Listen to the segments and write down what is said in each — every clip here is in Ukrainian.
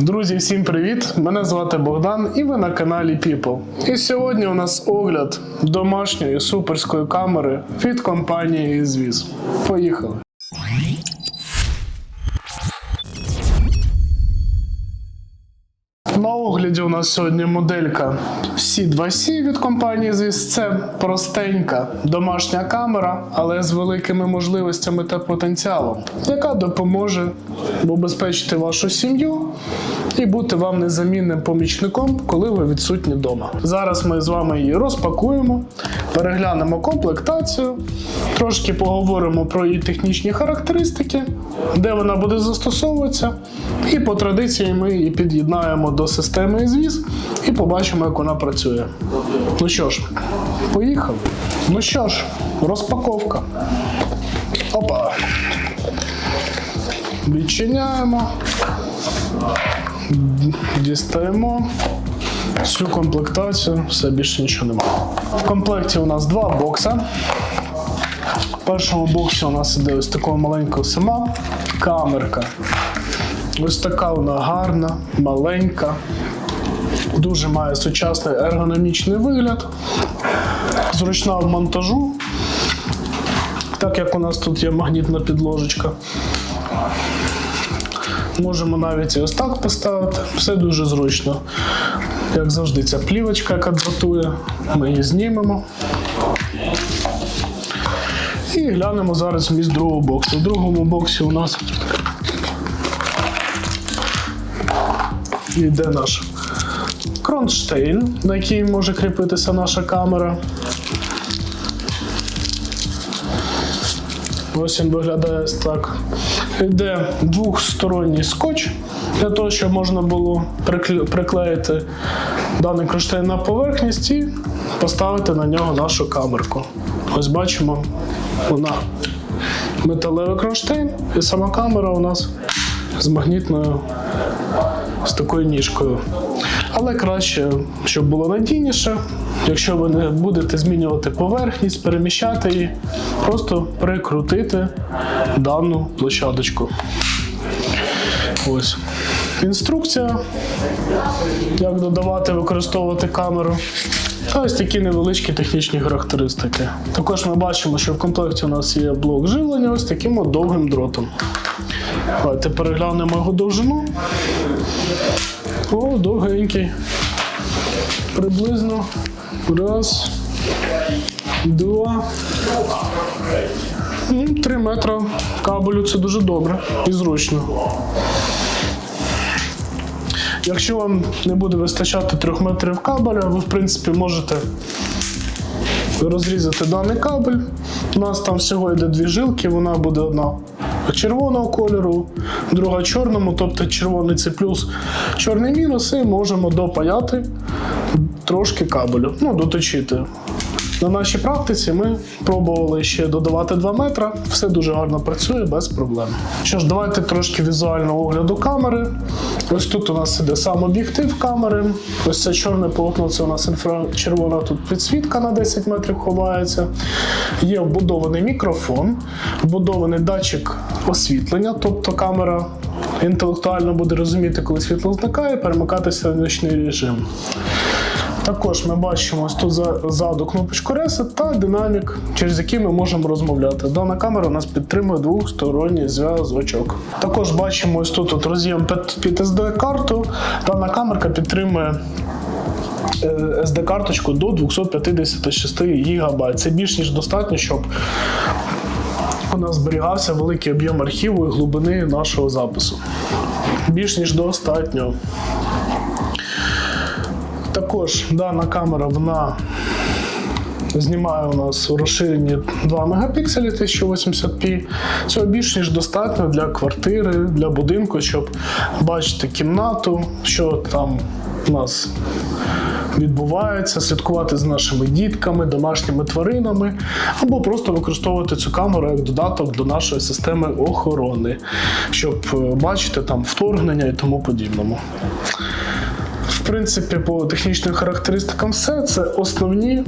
Друзі, всім привіт! Мене звати Богдан і ви на каналі People. І сьогодні у нас огляд домашньої суперської камери від компанії Звіз. Поїхали! Огляді у нас сьогодні моделька C2C від компанії Звіз. Це простенька домашня камера, але з великими можливостями та потенціалом, яка допоможе убезпечити вашу сім'ю і бути вам незамінним помічником, коли ви відсутні вдома. Зараз ми з вами її розпакуємо, переглянемо комплектацію, трошки поговоримо про її технічні характеристики, де вона буде застосовуватися, і по традиції ми її під'єднаємо до системи звіз і побачимо, як вона працює. Ну що ж, поїхали. Ну що ж, розпаковка. Опа. Відчиняємо. Дістаємо всю комплектацію, все більше нічого немає. В комплекті у нас два бокса. В першому боксі у нас іде ось такого маленького сама камерка. Ось така вона гарна, маленька, дуже має сучасний ергономічний вигляд, зручна в монтажу, так як у нас тут є магнітна підложечка. Можемо навіть і ось так поставити. Все дуже зручно. Як завжди, ця плівочка, яка дратує, ми її знімемо. І глянемо зараз вміст другого боксу. У другому боксі у нас йде наш кронштейн, на який може кріпитися наша камера. Ось він виглядає так. Йде двохсторонній скотч для того, щоб можна було приклеїти даний кронштейн на поверхність і поставити на нього нашу камерку. Ось бачимо, вона металевий кронштейн, і сама камера у нас з магнітною з такою ніжкою. Але краще, щоб було надійніше, якщо ви не будете змінювати поверхність, переміщати її, просто прикрутити дану площадочку. Ось. Інструкція, як додавати, використовувати камеру. Ось такі невеличкі технічні характеристики. Також ми бачимо, що в комплекті у нас є блок живлення ось таким от довгим дротом. Давайте переглянемо його довжину. О, довгенький. Приблизно. Раз. Два. Три метра кабелю це дуже добре і зручно. Якщо вам не буде вистачати трьох метрів кабеля, ви в принципі можете розрізати даний кабель. У нас там всього йде дві жилки, вона буде одна червоного кольору, друга чорному, тобто червоний це плюс, чорний мінус, і можемо допаяти трошки кабелю, ну, доточити. На нашій практиці ми пробували ще додавати 2 метра. Все дуже гарно працює без проблем. Що ж, давайте трошки візуального огляду камери. Ось тут у нас іде сам об'єктив камери. Ось це чорне полотно, це у нас інфрачервона тут підсвітка на 10 метрів ховається. Є вбудований мікрофон, вбудований датчик освітлення, тобто камера інтелектуально буде розуміти, коли світло зникає, перемикатися в нічний режим. Також ми бачимо ось тут за- ззаду кнопочку Reset та динамік, через який ми можемо розмовляти. Дана камера у нас підтримує двосторонній зв'язочок. Також бачимо ось тут от роз'єм під, під SD-карту. Дана камерка підтримує е, SD-карточку до 256 ГБ. Це більш ніж достатньо, щоб у нас зберігався великий об'єм архіву і глибини нашого запису. Більш ніж достатньо. Також дана камера вона знімає у нас у розширенні 2 мегапікселі 1080p. Цього більш ніж достатньо для квартири, для будинку, щоб бачити кімнату, що там у нас відбувається, слідкувати за нашими дітками, домашніми тваринами, або просто використовувати цю камеру як додаток до нашої системи охорони, щоб е, бачити там вторгнення і тому подібному. Принципі, по технічним характеристикам все це основні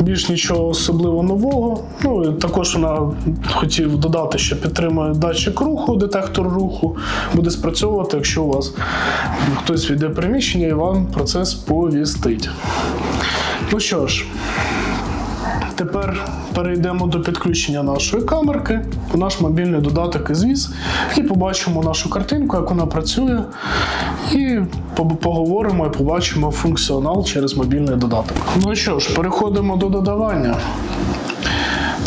Більш нічого особливо нового. Ну і також вона хотів додати, що підтримує датчик руху, детектор руху, буде спрацьовувати, якщо у вас хтось війде приміщення і вам про це сповістить. Ну що ж, Тепер перейдемо до підключення нашої камерки у наш мобільний додаток із і побачимо нашу картинку, як вона працює, і поговоримо і побачимо функціонал через мобільний додаток. Ну що ж, переходимо до додавання.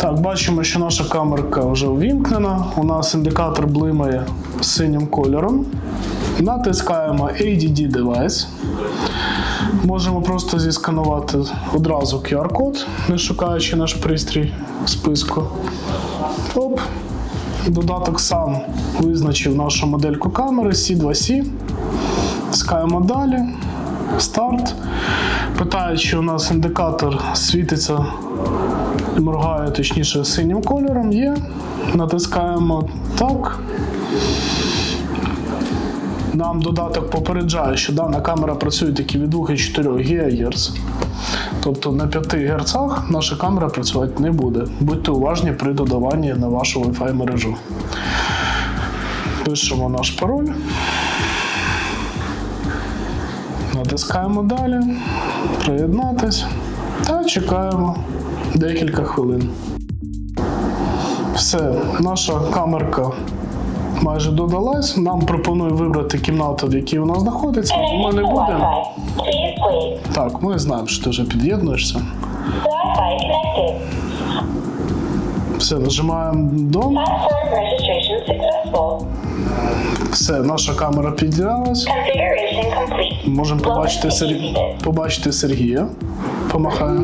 Так, бачимо, що наша камерка вже увімкнена. У нас індикатор блимає синім кольором. Натискаємо ADD Device. Можемо просто зісканувати одразу QR-код, не шукаючи наш пристрій в списку. Оп. Додаток сам визначив нашу модельку камери C2C. Тискаємо далі. Старт. Питає, чи у нас індикатор світиться і моргає, точніше, синім кольором. Є. Натискаємо так. Нам додаток попереджає, що дана камера працює тільки від 2,4 ГГц. Тобто на 5 Гц наша камера працювати не буде. Будьте уважні при додаванні на вашу Wi-Fi мережу. Пишемо наш пароль. Натискаємо далі, приєднатись та чекаємо декілька хвилин. Все, наша камерка майже додалась. Нам пропонує вибрати кімнату, в якій вона знаходиться. Ми не будемо. Так, ми знаємо, що ти вже під'єднуєшся. Все, нажимаємо дом. Все, наша камера під'єдналась. Можемо побачити, Сер... побачити Сергія. Помахає.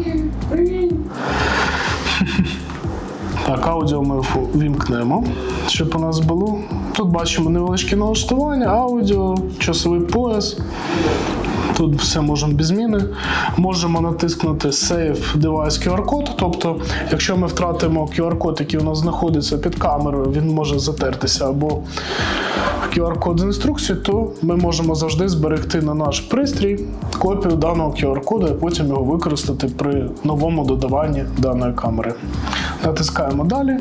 Так, аудіо ми вімкнемо, щоб у нас було. Тут бачимо невеличкі налаштування, аудіо, часовий пояс. Тут все можемо без зміни. Можемо натиснути Save Device QR-код. Тобто, якщо ми втратимо QR-код, який у нас знаходиться під камерою, він може затертися або QR-код з інструкцією, то ми можемо завжди зберегти на наш пристрій копію даного QR-коду і потім його використати при новому додаванні даної камери. Натискаємо далі.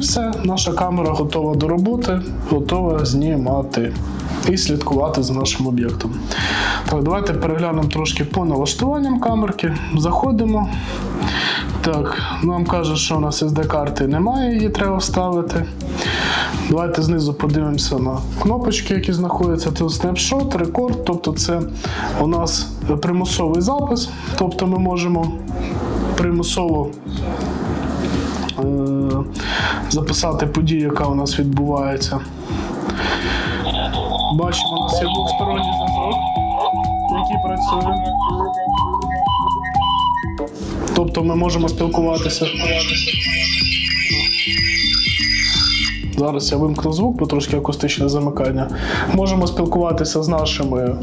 Все, наша камера готова до роботи, готова знімати і слідкувати за нашим об'єктом. Так, давайте переглянемо трошки по налаштуванням камерки. Заходимо. Так, нам каже, що у нас SD-карти немає, її треба вставити. Давайте знизу подивимося на кнопочки, які знаходяться. Тут снапшот, рекорд, тобто це у нас примусовий запис, тобто ми можемо примусово записати подію, яка у нас відбувається. Бачимо, у нас є двосторонній зв'язок, який працює. Тобто ми можемо спілкуватися. Зараз я вимкну звук, бо трошки акустичне замикання. Можемо спілкуватися з нашими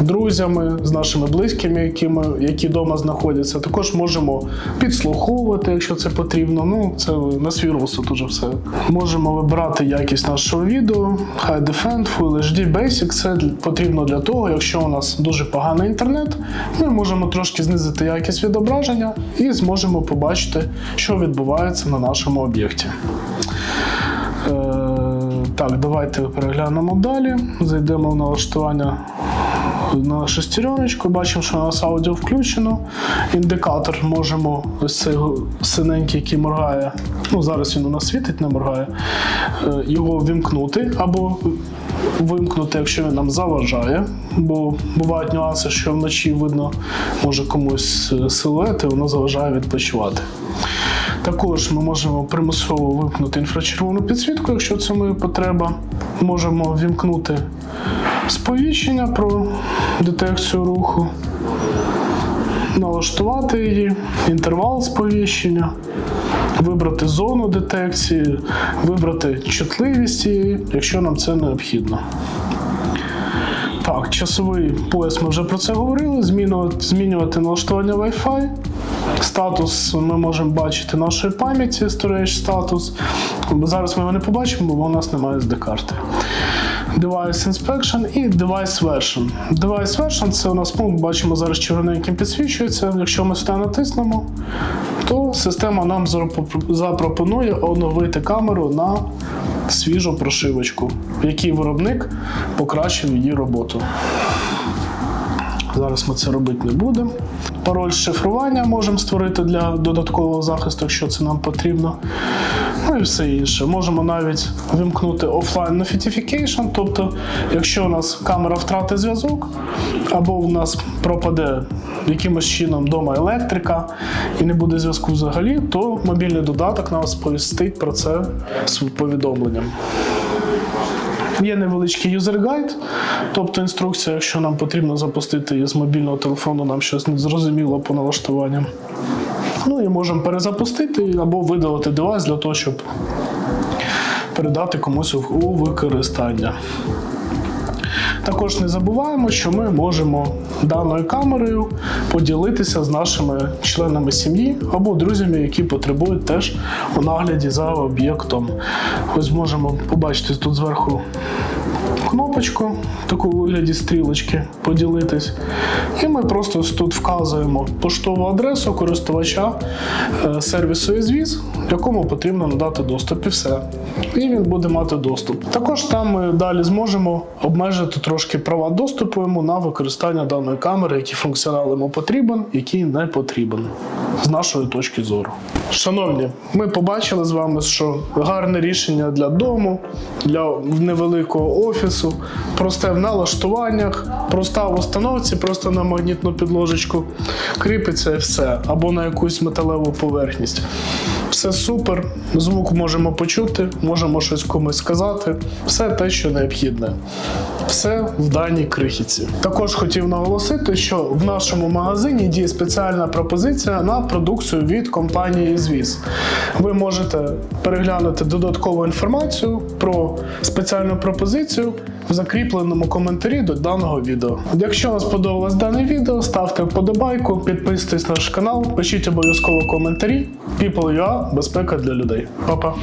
друзями, з нашими близькими, які, ми, які вдома знаходяться. Також можемо підслуховувати, якщо це потрібно. Ну, це на свій розсуд уже все. Можемо вибирати якість нашого відео, High Defend, Full HD, Basic. Це потрібно для того, якщо у нас дуже поганий інтернет, ми можемо трошки знизити якість відображення і зможемо побачити, що відбувається на нашому об'єкті. Е, Так, давайте переглянемо далі. Зайдемо в налаштування на шестереночку. Бачимо, що у нас аудіо включено. Індикатор можемо ось цей синенький, який моргає. Ну, зараз він у нас світить, не моргає. е, Його вімкнути або вимкнути, якщо він нам заважає. Бо бувають нюанси, що вночі видно, може комусь е, силует, і воно заважає відпочивати. Також ми можемо примусово вимкнути інфрачервону підсвітку, якщо це моя потреба. Можемо вімкнути сповіщення про детекцію руху, налаштувати її, інтервал сповіщення, вибрати зону детекції, вибрати чутливість її, якщо нам це необхідно. Так, часовий пояс ми вже про це говорили. Змінювати, змінювати налаштування Wi-Fi. Статус ми можемо бачити нашої пам'яті, storage статус. Зараз ми його не побачимо, бо у нас немає SD-карти. Device Inspection і Device Version. Device Version це у нас пункт, бачимо зараз червоненьким підсвічується. Якщо ми сюди натиснемо, то система нам запропонує оновити камеру на свіжу прошивочку, в якій виробник покращив її роботу. Зараз ми це робити не будемо. Пароль шифрування можемо створити для додаткового захисту, якщо це нам потрібно. Ну і все інше. Можемо навіть вимкнути offline notification, тобто, якщо у нас камера втратить зв'язок, або в нас пропаде якимось чином вдома електрика і не буде зв'язку взагалі, то мобільний додаток нас сповістить про це з повідомленням. Є невеличкий guide, тобто інструкція, якщо нам потрібно запустити з мобільного телефону, нам щось не зрозуміло по налаштуванням. Ну і можемо перезапустити або видалити девайс для того, щоб передати комусь у- використання. Також не забуваємо, що ми можемо даною камерою поділитися з нашими членами сім'ї або друзями, які потребують теж у нагляді за об'єктом. Ось можемо побачити тут зверху кнопочку, таку вигляді стрілочки, поділитись. І ми просто тут вказуємо поштову адресу користувача е, сервісу «Ізвіз», якому потрібно надати доступ і все. І він буде мати доступ. Також там ми далі зможемо обмежити трошки права доступу йому на використання даної камери, який функціонал йому потрібен, який не потрібен з нашої точки зору. Шановні, ми побачили з вами, що гарне рішення для дому, для невеликого офісу, просте в налаштуваннях, проста в установці, просто на магнітну підложечку кріпиться і все, або на якусь металеву поверхність. Все супер, звук можемо почути, можемо щось комусь сказати. Все те, що необхідне. Все в даній крихітці. Також хотів наголосити, що в нашому магазині діє спеціальна пропозиція на продукцію від компанії Звіз. Ви можете переглянути додаткову інформацію про спеціальну пропозицію в закріпленому коментарі до даного відео. Якщо вам сподобалось дане відео, ставте вподобайку, підписуйтесь на наш канал, пишіть обов'язково коментарі. People.ua – безпека для людей. Па-па!